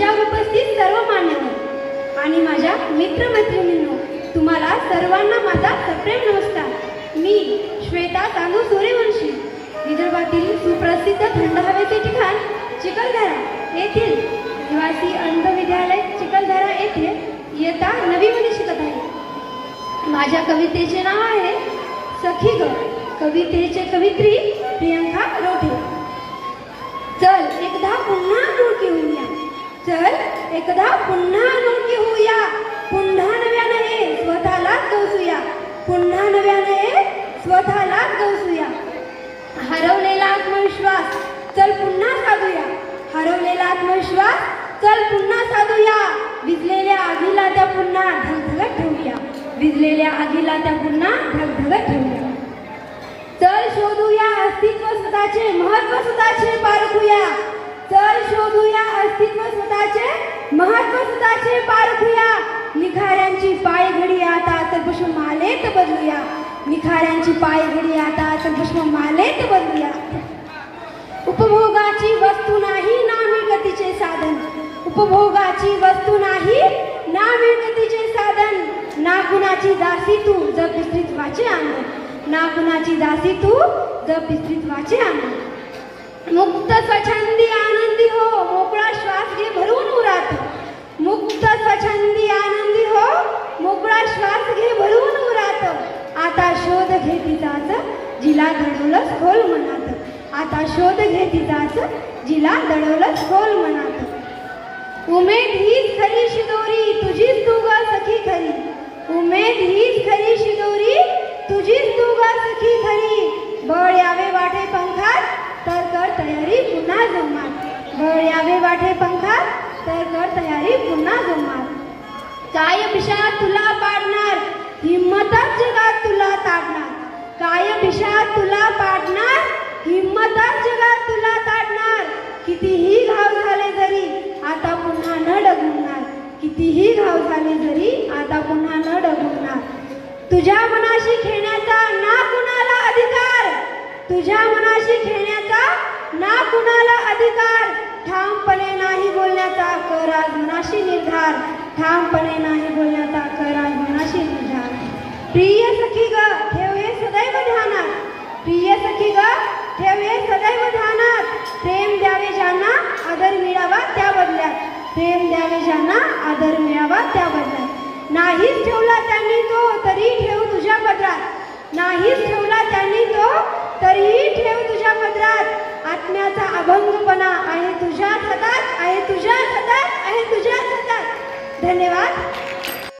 माझ्या उपस्थित सर्व मान्यवर आणि माझ्या मित्रमैत्रिणींनो तुम्हाला सर्वांना माझा सप्रेम नमस्कार. मी श्वेता तांदू सूर्यवंशी. विदर्भातील सुप्रसिद्ध थंड हवेचे ठिकाण चिखलदरा येथील निवासी अंध विद्यालय चिखलदरा येथे इयत्ता नवीमध्ये शिकत आहे. माझ्या कवितेचे नाव आहे सखी ग. कवितेचे कवित्री प्रियंका रोठे चल एकदा पुन्हा अनोळखी होऊया एकदा पुन्हा अनोळखी होऊया. पुन्हा नव्यानं हे स्वतःलाच गवसूया. पुन्हा नव्यानं हे स्वतःलाच गवसूया. हरवलेला आत्मविश्वास चल पुन्हा साधूया. हरवलेला आत्मविश्वास चल पुन्हा साधूया. विजलेल्या आगीला त्या पुन्हा धगधगत ठेवूया. विजलेल्या आगीला त्या पुन्हा धगधगत ठेवूया. चल शोधूया अस्तित्व स्वतःचे महत्त्व स्वतःचे पारखूया चल शोधूया स्वतःचे पारखूया निखाऱ्यांची पायघडी आता तर पुष्प मालेत बदलूया. निखाऱ्यांची पायघडी आता तर पुष्प मालेत बदलूया. उपभोगाची वस्तू नाही ना मिळकतीचे साधन. उपभोगाची वस्तू नाही ना मिळकतीचे साधन. ना कुणाची दासी तू जप वाचे आण ना कुणाची दासी तू जप वाचे आण मुक्त स्वच्छंदी आनंदी हो घेती शोध घे जिला दडवलंच खोल मनात. आता शोध घे तिचाच जिला दडवलंच खोल मनात. उमेद हीच खरी शिदोरी तुझीच तू ग सखी खरी. उमेद हीच खरी शिदोरी तुझीच तू ग सखी खरी. बळ यावे वाटे पंखात तर कर तयारी पुन्हा जमात. बळ यावे वाटे पंखात तर कर तयारी पुन्हा जमात. काय पिशा तुला पाडणार? पाडणार जगात तुला ताडणार कितीही घाव झाले जरी आता पुन्हा न डगमणार कितीही घाव झाले जरी आता पुन्हा न डगमणार तुझ्या मनाशी खेळण्याचा ना कुणाला अधिकार? तुझ्या मनाशी खेळण्याचा ना कुणाला अधिकार? ठामपणे नाही बोलण्याचा कर आज मनाशी निर्धार. ठामपणे नाही बोलण्याचा कर आज मनाशी निर्धार. प्रिय सखी ग ठेव हे सदैव ध्यानात. प्रिय सखी ग ठेवे सदैव ध्यानात. प्रेम द्यावे ज्यांना आदर मिळावा त्या बदल्यात. प्रेम द्यावे ज्यांना आदर मिळावा त्या बदल्यात. नाहीच ठेवला त्यांनी तो तरी ठेव तुझ्या पत्रात नाहीच ठेवला त्यांनी तो तरीही ठेव तुझ्या पदरात. आत्म्याचा अभंगपणा आहे तुझ्या